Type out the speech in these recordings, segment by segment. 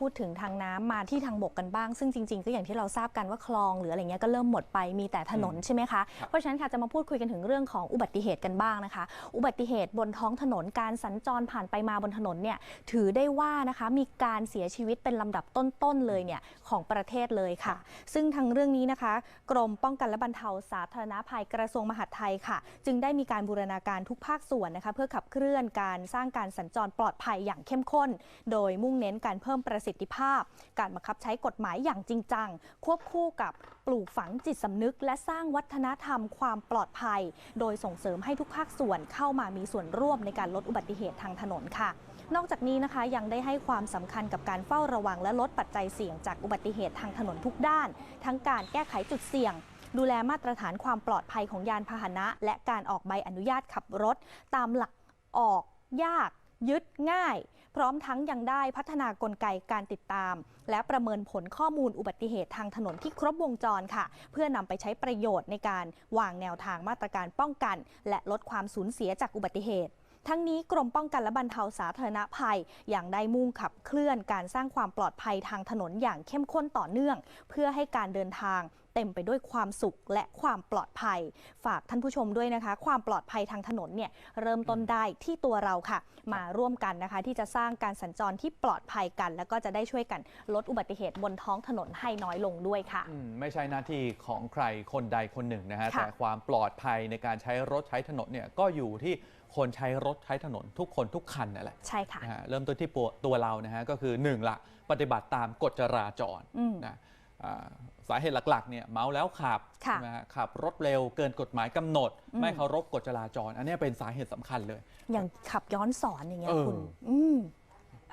พูดถึงทางน้ำมาที่ทางบกกันบ้าง ซึ่งจริง ๆ ก็อย่างที่เราทราบกันว่าคลองหรืออะไรเงี้ยก็เริ่มหมดไปมีแต่ถนนใช่ไหมคะครับเพราะฉะนั้นค่ะจะมาพูดคุยกันถึงเรื่องของอุบัติเหตุกันบ้างนะคะ อุบัติเหตุบนท้องถนนการสัญจรผ่านไปมาบนถนนเนี่ยถือได้ว่านะคะมีการเสียชีวิตเป็นลำดับต้นๆเลยเนี่ยของประเทศเลยค่ะ ซึ่งทางเรื่องนี้นะคะ กรมป้องกันและบรรเทาสาธารณภัยกระทรวงมหาดไทยค่ะ จึงได้มีการบูรณาการทุกภาคส่วนนะคะเพื่อขับเคลื่อนการสร้างการสัญจรปลอดภัยอย่างเข้มข้น โดยมุ่งเน้นการเพิ่มประสิทิทธิภาพ การบังคับใช้กฎหมายอย่างจริงจัง ควบคู่กับปลูกฝังจิตสำนึก และสร้างวัฒนธรรมความปลอดภัย โดยส่งเสริมให้ทุกภาคส่วนเข้ามามีส่วนร่วมในการลดอุบัติเหตุทางถนนค่ะ นอกจากนี้นะคะยังได้ให้ความสำคัญกับการเฝ้าระวังและลดปัจจัยเสี่ยงจากอุบัติเหตุทางถนนทุกด้าน ทั้งการแก้ไขจุดเสี่ยงดูแลมาตรฐานความปลอดภัยของยานพาหนะ และการออกใบอนุญาตขับรถ ตามหลักออกยาก ยึดง่าย พร้อมทั้งยังได้พัฒนากลไกการติดตาม และประเมินผลข้อมูลอุบัติเหตุทางถนนที่ครบวงจรค่ะ เพื่อนำไปใช้ประโยชน์ในการวางแนวทางมาตรการป้องกัน และลดความสูญเสียจากอุบัติเหตุทั้งนี้กรมป้องกันและบรรเทาสาธารณภัยอยังได้มุ่งขับเคลื่อนการสร้างความปลอดภัยทางถนนอย่างเข้มข้นต่อเนื่อง เพื่อให้การเดินทางเต็มไปด้วยความสุขและความปลอดภัย ฝากท่านผู้ชมด้วยนะคะ ความปลอดภัยทางถนนเนี่ยเริ่มต้นได้ที่ตัวเราค่ะ มาร่วมกันนะคะ ที่จะสร้างการสัญจรที่ปลอดภัยกัน แล้วก็จะได้ช่วยกันลดอุบัติเหตุบนท้องถนนให้น้อยลงด้วยค่ะ อืมไม่ใช่หน้าที่ของใครคนใดคนหนึ่งนะฮะค่ะ แต่ความปลอดภัยในการใช้รถใช้ถนนเนี่ยก็อยู่ที่คนใช้รถใช้ถนนทุกคนทุกคันนั่นแหละใช่ค่ะ นะฮะเริ่มต้นที่ตัวตัวเรานะฮะก็คือหนึ่งละปฏิบัติตามกฎจราจรอืม นะอ่า สาเหตุหลักๆเนี่ยเมาแล้วขับค่ะ ใช่ไหมฮะขับรถเร็วเกินกฎหมายกำหนดอืมไม่เคารพกฎจราจร อันเนี้ยเป็นสาเหตุสำคัญเลย อย่างขับย้อนสอนอย่างเงี้ยเออ คุณอืม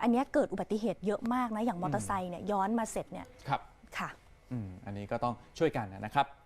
อันเนี้ยเกิดอุบัติเหตุเยอะมากนะ อย่างมอเตอร์ไซค์เนี่ยย้อนมาเสร็จเนี่ยครับค่ะ อืมอันนี้ก็ต้องช่วยกันนะครับ